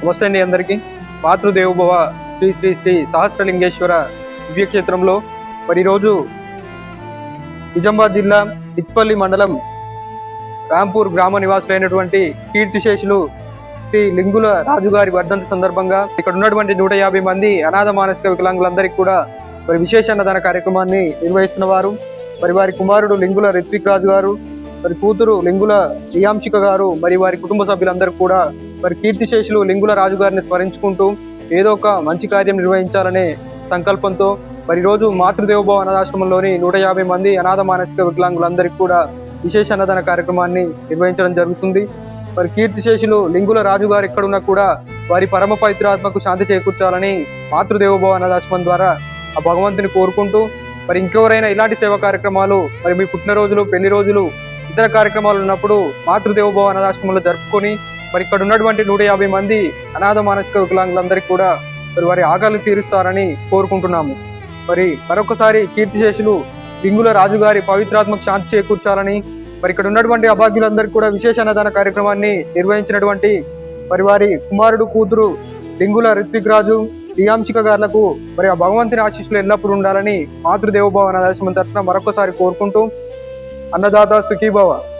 నమస్తే అండి అందరికీ. మాతృదేవోభవ శ్రీ శ్రీ శ్రీ సహస్రలింగేశ్వర దివ్యక్షేత్రంలో మరి ఈరోజు నిజామాబాద్ జిల్లా ఇత్పల్లి మండలం రాంపూర్ గ్రామ నివాసులైనటువంటి కీర్తిశేషులు శ్రీ లింగుల రాజుగారి వర్ధంతి సందర్భంగా ఇక్కడ ఉన్నటువంటి నూట యాభై మంది అనాథ మానసిక వికలాంగులందరికీ కూడా మరి విశేష అన్నదాన కార్యక్రమాన్ని నిర్వహిస్తున్న వారు. మరి వారి కుమారుడు లింగుల రిత్విక్ రాజు గారు మరి కూతురు లింగుల రియాంశిక గారు మరి వారి కుటుంబ సభ్యులందరూ కూడా మరి కీర్తిశేషులు లింగుల రాజు గారిని స్మరించుకుంటూ ఏదో ఒక మంచి కార్యం నిర్వహించాలనే సంకల్పంతో మరి రోజు మాతృదేవభావ అనాథాశ్రమంలోని నూట యాభై మంది అనాథ మానసిక వికలాంగులందరికీ కూడా విశేష అన్నదాన కార్యక్రమాన్ని నిర్వహించడం జరుగుతుంది. మరి కీర్తిశేషులు లింగుల రాజు గారు ఎక్కడున్నా కూడా వారి పరమ పవిత్రాత్మకు శాంతి చేకూర్చాలని మాతృదేవభావ అనాథాశ్రమం ద్వారా ఆ భగవంతుని కోరుకుంటూ మరి ఇంకెవరైనా ఇలాంటి సేవా కార్యక్రమాలు మరి మీ పుట్టినరోజులు పెళ్ళి రోజులు ఇతర కార్యక్రమాలు ఉన్నప్పుడు మాతృదేవభావ అనాథాశ్రమంలో జరుపుకొని మరి ఇక్కడ ఉన్నటువంటి నూట యాభై మంది అనాథ మానసిక వికలాంగులందరికీ కూడా మరి వారి ఆకలి తీరుస్తారని కోరుకుంటున్నాము. మరి మరొకసారి కీర్తిశేషులు లింగుల రాజుగారి పవిత్రాత్మక శాంతి చేకూర్చాలని మరి ఇక్కడ ఉన్నటువంటి అభాగ్యులందరికీ కూడా విశేష అన్నదాన కార్యక్రమాన్ని నిర్వహించినటువంటి మరి వారి కుమారుడు కూతురు లింగుల రిత్విక్ రాజు ప్రియాంశిక గారులకు మరి ఆ భగవంతుని ఆశీస్సులు ఎల్లప్పుడూ ఉండాలని మాతృదేవభావ అనాథాశ్రమం తరఫున మరొకసారి కోరుకుంటూ అన్నదాత సుఖీభావ.